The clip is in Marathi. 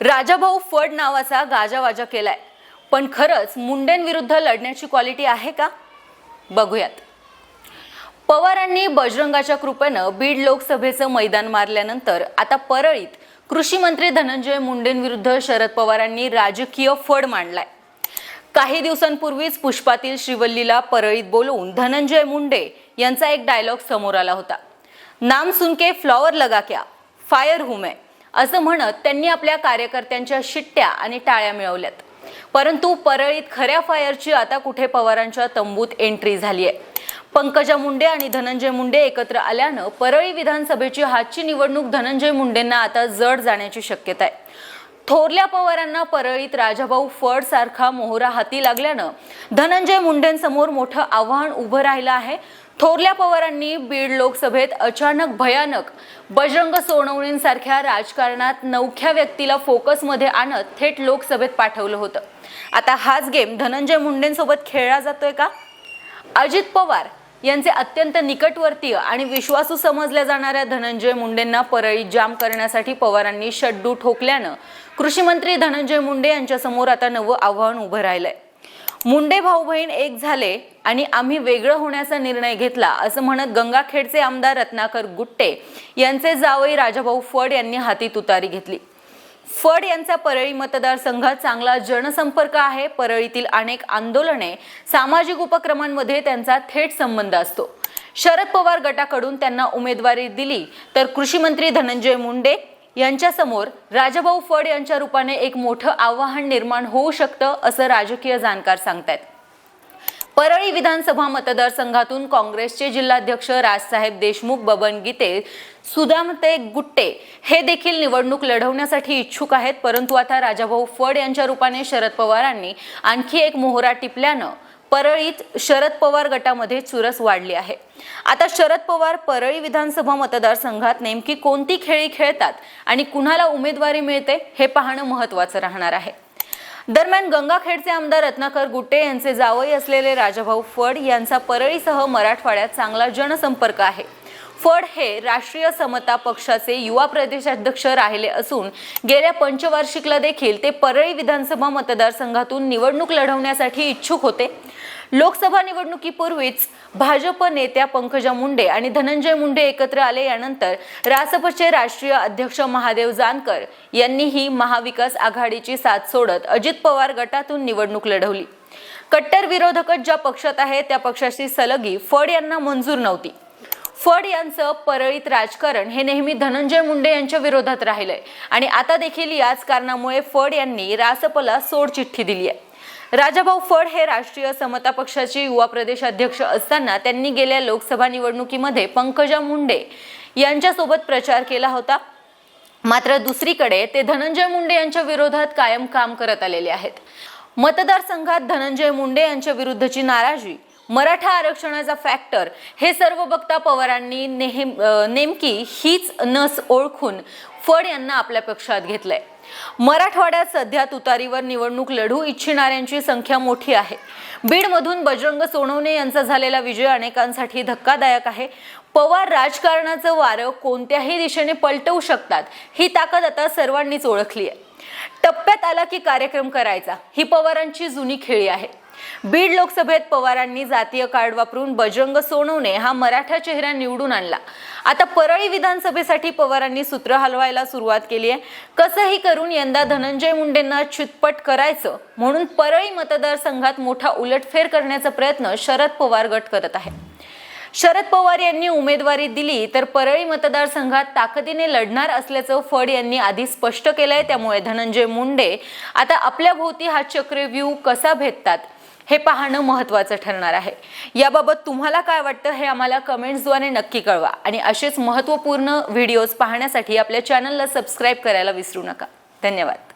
राजाभाऊ फड नावाचा गाजावाजा केलाय. पण खरंच मुंडेंविरुद्ध लढण्याची क्वालिटी आहे का? बघूयात. पवारांनी बजरंगाच्या कृपेनं बीड लोकसभेचं मैदान मारल्यानंतर आता परळीत कृषी मंत्री धनंजय मुंडेंविरुद्ध शरद पवारांनी राजकीय फड मांडलाय. काही दिवसांपूर्वीच पुष्पातील श्रीवल्लीला परळीत बोलवून धनंजय मुंडे यांचा एक डायलॉग समोर आला होता. नाम सुनके फ्लॉवर लगा क्या? फायर हुमे. असं म्हणत त्यांनी आपल्या कार्यकर्त्यांच्या शिट्ट्या आणि टाळ्या मिळवल्यात. परंतु परळीत खऱ्या फायरची आता कुठे पवारांच्या तंबूत एंट्री झाली आहे पंकजा मुंडे आणि धनंजय मुंडे एकत्र आल्यानं परळी विधानसभेची हातची निवडणूक धनंजय मुंडेंना आता जड जाण्याची शक्यता आहे थोरल्या पवारांना परळीत राजाभाऊ फड सारखा मोहरा हाती लागल्यानं धनंजय मुंडेंसमोर मोठं आव्हान उभं राहिलं आहे. थोरल्या पवारांनी बीड लोकसभेत अचानक भयानक बजरंग सोनवणींसारख्या राजकारणात नवख्या व्यक्तीला फोकसमध्ये आणत थेट लोकसभेत पाठवलं होतं. आता हाच गेम धनंजय मुंडेंसोबत खेळला जातोय का? अजित पवार यांचे अत्यंत निकटवर्तीय आणि विश्वासू समजल्या जाणाऱ्या धनंजय मुंडेंना परळीत जाम करण्यासाठी पवारांनी शड्डू ठोकल्यानं कृषीमंत्री धनंजय मुंडे यांच्यासमोर आता नवं आव्हान उभं राहिलंय. मुंडे भाऊ बहीण एक झाले आणि आम्ही वेगळं होण्याचा निर्णय घेतला असं म्हणत गंगाखेडचे आमदार रत्नाकर गुट्टे यांचे जावई राजाभाऊ फड यांनी हाती तुतारी घेतली. फड यांचा परळी मतदारसंघात चांगला जनसंपर्क आहे. परळीतील अनेक आंदोलने सामाजिक उपक्रमांमध्ये त्यांचा थेट संबंध असतो. शरद पवार गटाकडून त्यांना उमेदवारी दिली. तर कृषी मंत्री धनंजय मुंडे यांच्यासमोर राजाभाऊ फड यांच्या रूपाने एक मोठं आव्हान निर्माण होऊ शकतं असं राजकीय जाणकार सांगतायत. परळी विधानसभा मतदारसंघातून काँग्रेसचे जिल्हाध्यक्ष राजसाहेब देशमुख बबन गीते सुदामते गुट्टे हे देखील निवडणूक लढवण्यासाठी इच्छुक आहेत परंतु आता राजाभाऊ फड यांच्या रूपाने शरद पवारांनी आणखी एक मोहरा टिपल्यानं परळीत शरद पवार गटामध्ये चुरस वाढली आहे. आता शरद पवार परळी विधानसभा मतदारसंघात नेमकी कोणती खेळी खेळतात आणि कुणाला उमेदवारी मिळते हे पाहणं महत्वाचं राहणार आहे. दरम्यान गंगाखेडचे आमदार रत्नाकर गुट्टे यांचे जावई असलेले राजाभाऊ फड यांचा परळीसह मराठवाड्यात चांगला जनसंपर्क आहे. फड हे राष्ट्रीय समता पक्षाचे युवा प्रदेशाध्यक्ष राहिले असून गेल्या पंचवार्षिकला देखील ते परळी विधानसभा मतदारसंघातून निवडणूक लढवण्यासाठी इच्छुक होते. लोकसभा निवडणुकीपूर्वीच भाजप नेत्या पंकजा मुंडे आणि धनंजय मुंडे एकत्र आले. यानंतर रासपचे राष्ट्रीय अध्यक्ष महादेव जानकर यांनीही महाविकास आघाडीची साथ सोडत अजित पवार गटातून निवडणूक लढवली. कट्टर विरोधकच ज्या पक्षात आहे त्या पक्षाची सलगी फड यांना मंजूर नव्हती. फड यांचं परळीत राजकारण हे नेहमी धनंजय मुंडे यांच्या विरोधात राहिलंय. आणि आता देखील याच कारणामुळे फड यांनी रासपला सोडचिठ्ठी दिली आहे. राजाभाऊ फड हे राष्ट्रीय समता पक्षाचे युवा प्रदेश अध्यक्ष असताना त्यांनी गेल्या लोकसभा निवडणुकीमध्ये पंकजा मुंडे यांच्यासोबत प्रचार केला होता. मात्र दुसरीकडे ते धनंजय मुंडे यांच्या विरोधात कायम काम करत आलेले आहेत. मतदारसंघात धनंजय मुंडे यांच्या विरुद्धची नाराजी मराठा आरक्षणाचा फॅक्टर हे सर्व बघता पवारांनी नेहम नेमकी हीच नस ओळखून फड यांना आपल्या पक्षात घेतलंय. मराठवाड्यात सध्या तुतारीवर निवडणूक लढू इच्छिणाऱ्यांची संख्या मोठी आहे. बीडमधून बजरंग सोनवणे यांचा झालेला विजय अनेकांसाठी धक्कादायक आहे. पवार राजकारणाचं वारं कोणत्याही दिशेने पलटवू शकतात ही ताकद आता सर्वांनीच ओळखली आहे. टप्प्यात आला की कार्यक्रम करायचा ही पवारांची जुनी खेळी आहे. बीड लोकसभेत पवारांनी जातीय कार्ड वापरून बजरंग सोनवणे हा मराठा चेहरा निवडून आणला. आता परळी विधानसभेसाठी पवारांनी सूत्र हलवायला सुरुवात केली आहे. कसंही करून यंदा धनंजय मुंडेंना चितपट करायचं म्हणून परळी मतदारसंघात मोठा उलटफेर करण्याचा प्रयत्न शरद पवार गट करत आहे. शरद पवार यांनी उमेदवारी दिली तर परळी मतदारसंघात ताकदीने लढणार असल्याचं फड यांनी आधी स्पष्ट केलंय. त्यामुळे धनंजय मुंडे आता आपल्या भोवती हा चक्रव्यूह कसा भेटतात? हे पाहणं महत्त्वाचं ठरणार आहे. याबाबत तुम्हाला काय वाटतं हे आम्हाला कमेंट्सद्वारे नक्की कळवा. आणि असेच महत्त्वपूर्ण व्हिडिओज पाहण्यासाठी आपल्या चॅनलला सबस्क्राईब करायला विसरू नका. धन्यवाद.